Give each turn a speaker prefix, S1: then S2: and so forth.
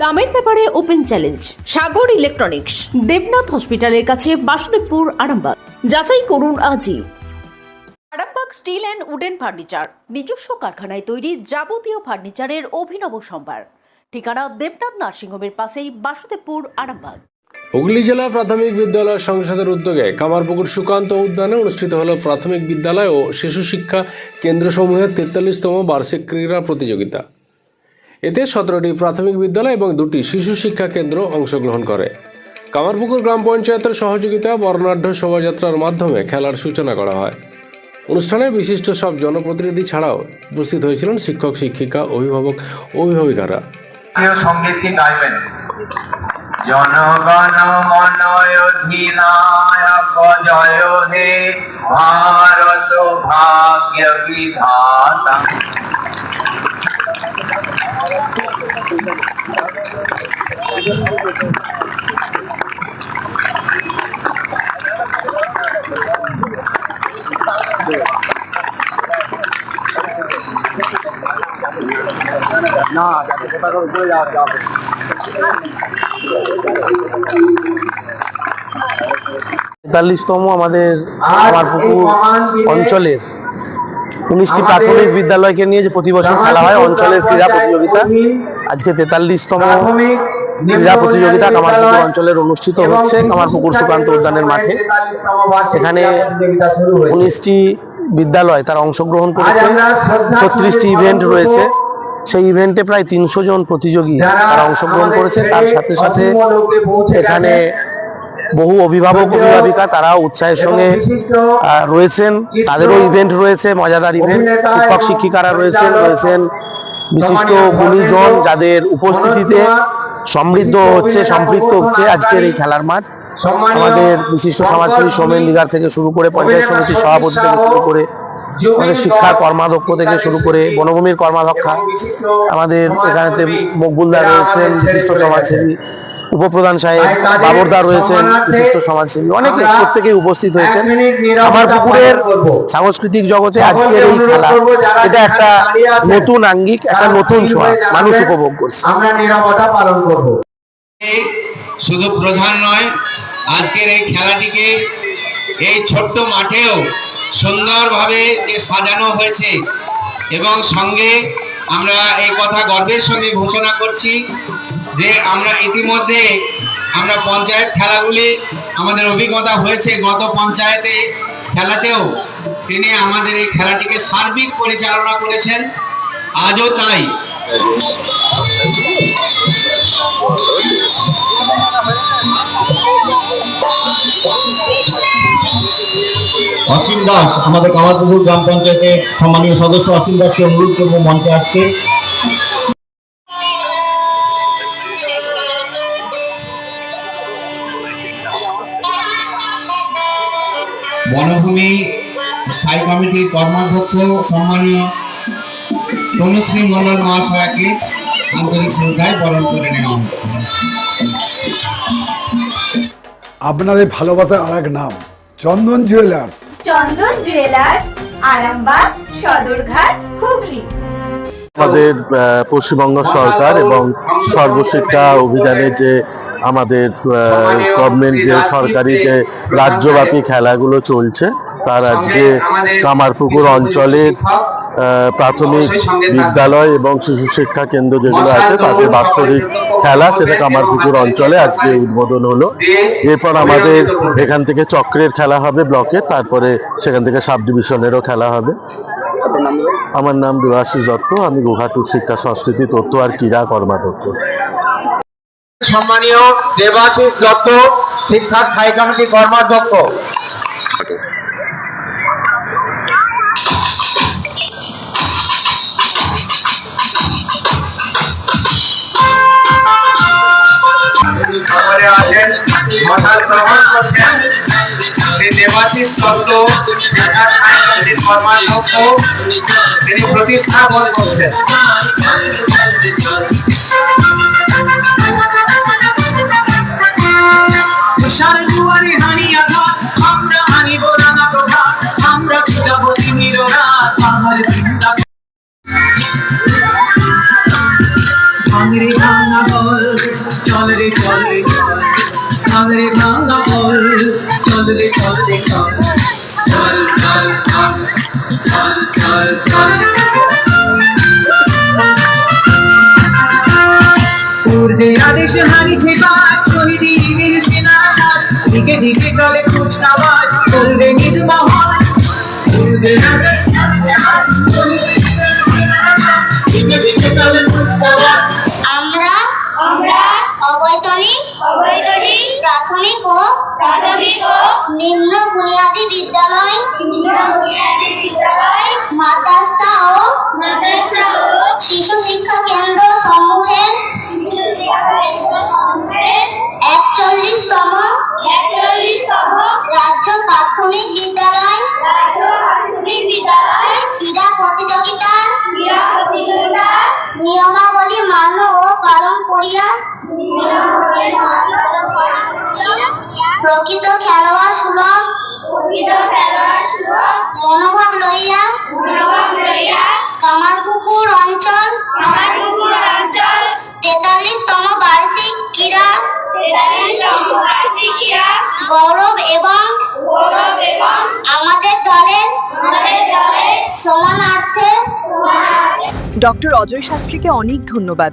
S1: দামের ব্যাপারে open challenge Sagar electronics Debnath হসপিটালের কাছে বাসুদেবপুর আরামবাগ। যাচাই করুন আজই। Arambagh steel and wooden furniture নিজস্ব কারখানায় তৈরি যাবতীয় ফার্নিচারের অভিনব সম্ভার। ঠিকানা দেবনাথ নার্সিংহোমের পাশেই বাসুদেবপুর আরামবাগ।
S2: হুগলি জেলা প্রাথমিক বিদ্যালয় সংসদের উদ্যোগে কামারপুকুর সুকান্ত উদ্যানে অনুষ্ঠিত হল প্রাথমিক বিদ্যালয় ও শিশু শিক্ষা কেন্দ্রসমূহের তেতাল্লিশতম বার্ষিক ক্রীড়া প্রতিযোগিতা। এতে সতেরোটি প্রাথমিক বিদ্যালয় এবং দুটি শিশু শিক্ষা কেন্দ্র অংশগ্রহণ করে। কামারপুকুর গ্রাম পঞ্চায়েতের সহযোগিতা, বর্ণাঢ্য শোভাযাত্রার মাধ্যমে খেলার সূচনা করা হয়। অনুষ্ঠানে বিশিষ্ট সব জনপ্রতিনিধি ছাড়াও উপস্থিত হয়েছিলেন শিক্ষক, শিক্ষিকা, অভিভাবক, অভিভাবিকারা।
S3: জয় হে ভারত ভাগ্য বিধাতা
S4: তেতাল্লিশতম আমাদের আমার পুকুর অঞ্চলের। উনিশটি প্রাথমিক বিদ্যালয়কে নিয়ে যে প্রতি বছর খেলা হয় অঞ্চলের ক্রীড়া প্রতিযোগিতা। আজকে তেতাল্লিশতম ক্রীড়া প্রতিযোগিতা কামারপুকুর অঞ্চলের অনুষ্ঠিত হচ্ছে। কামারপুকুর সুকান্ত উদ্যানের মাঠে। এখানে উনিশটি বিদ্যালয় তারা অংশগ্রহণ করেছে। ছত্রিশটি ইভেন্ট রয়েছে। সেই ইভেন্টে প্রায় তিনশো জন প্রতিযোগী তারা অংশগ্রহণ করেছে। তার সাথে সাথে এখানে বহু অভিভাবক অভিভাবিকা তারা উৎসাহের সঙ্গে রয়েছেন। তাদেরও ইভেন্ট রয়েছে মজাদার ইভেন্ট শিক্ষক শিক্ষিকারা রয়েছেন রয়েছেন। বিশিষ্ট গুণীজন যাদের উপস্থিতিতে সমৃদ্ধ হচ্ছে সম্পৃক্ত হচ্ছে আজকের এই খেলার মাঠ। আমাদের বিশিষ্ট সমাজসেবী সোমেন দিগার থেকে শুরু করে পঞ্চায়েত সমিতির সভাপতি থেকে শুরু করে আমাদের শিক্ষা কর্মাধ্যক্ষ থেকে শুরু করে বনভূমির কর্মাধ্যক্ষা আমাদের এখানেতে মকবুলদা রয়েছেন বিশিষ্ট সমাজসেবী। উপপ্রধান সাহেব বাবরদা রয়েছেন বিশিষ্ট সমাজসেবী অনেকে প্রত্যেকেই উপস্থিত হয়েছেন। আমার পুকুরের সাংস্কৃতিক জগতে আজকের এই খেলা এটা একটা নতুন আঙ্গিক একটা নতুন ছোঁয়া মানুষ উপভোগ করছে।
S3: আমরা নিরাপত্তা পালন করব।
S5: শুধু প্রধান নয় আজকের এই খেলাটিকে এই ছোট্ট মাঠেও সুন্দরভাবে যে সাজানো হয়েছে এবং সঙ্গে আমরা এই কথা গর্বের সঙ্গে ঘোষণা করছি যে আমরা ইতিমধ্যে আমরা পঞ্চায়েত খেলাগুলি আমাদের অভিজ্ঞতা হয়েছে, গত পঞ্চায়েতে খেলাতেও তিনি আমাদের এই খেলাটিকে সার্বিক পরিচালনা করেছেন। আজও তাই।
S6: অসীম দাস, আমাদের কামারপুকুর গ্রাম পঞ্চায়েতের সম্মানীয় সদস্য অসীম দাসকে অনুরোধ করব মঞ্চে আসতে।
S5: বনভূমি স্থায়ী কমিটির কর্মাধ্যক্ষ সম্মানীয় তনুশ্রী মন্ডল মহাশয়াকে আন্তরিক শ্রদ্ধায় বরণ করে নেওয়া হচ্ছে।
S7: আপনাদের ভালোবাসার আর এক নাম চন্দন জুয়েলার্স
S8: চন্দন জুয়েলার্স আরামবাগ সদরঘাট হুগলি।
S4: আমাদের পশ্চিমবঙ্গ সরকার এবং সর্বশিক্ষা অভিযানে যে আমাদের গভর্নমেন্ট যে সরকারি যে রাজ্যব্যাপী খেলাগুলো চলছে তার আজকে কামারপুকুর অঞ্চলের প্রাথমিক বিদ্যালয় এবং শিশু শিক্ষা কেন্দ্র যেগুলো আছে তাদের বাৎসরিক খেলা সেটা কামারপুকুর অঞ্চলে আজকে উদ্বোধন হলো। এরপর আমাদের এখান থেকে চক্রের খেলা হবে ব্লকে তারপরে সেখান থেকে সাব ডিভিশনেরও খেলা হবে। আমার নাম দেবাশিস দত্ত আমি গুহাটুর শিক্ষা সংস্কৃতি তথ্য আর ক্রীড়া কর্মাধ্যক্ষ।
S3: সম্মানীয় দেবাশিস দত্ত শিক্ষা স্থায়ী কমিটি কর্মাধ্যক্ষ। মশাল গ্রহণ করছেন শ্রী দেবাশিস দত্ত কমিটির কর্মাধ্যক্ষ তিনি প্রতিস্থাপন করছেন
S9: চল রে ভাঙা বল চল রে চল রে চল চল চল চল চল চল চল পূর্বে আদেশ হারিছে বাজ শহীদের সেনা সাজ দিকে দিকে চলে কুচকাওয়াজ করবে নির্মহল পূর্বে আদেশ
S8: ও প্রাথমিক ও নিম্ন বুনিয়াদী বিদ্যালয় নিম্ন বুনিয়াদী বিদ্যালয় মাদ্রাসা ও মাদ্রাসা ও শিশু শিক্ষা কেন্দ্র সমূহের একচল্লিশতম একচল্লিশতম রাজ্য প্রাথমিক বিদ্যালয় রাজ্য প্রাথমিক বিদ্যালয় ক্রীড়া প্রতিযোগিতার ক্রীড়া মান্য ও প্রকৃত খেলোয়াড় সুলভ মনোভাব লইয়া মনোভাব লইয়া কামারপুকুর অঞ্চল তেতাল্লিশতম বার্ষিক ক্রীড়া গৌরব এবং আমাদের দলের সমানার্থে।
S10: ডক্টর অজয় শাস্ত্রীকে অনেক ধন্যবাদ।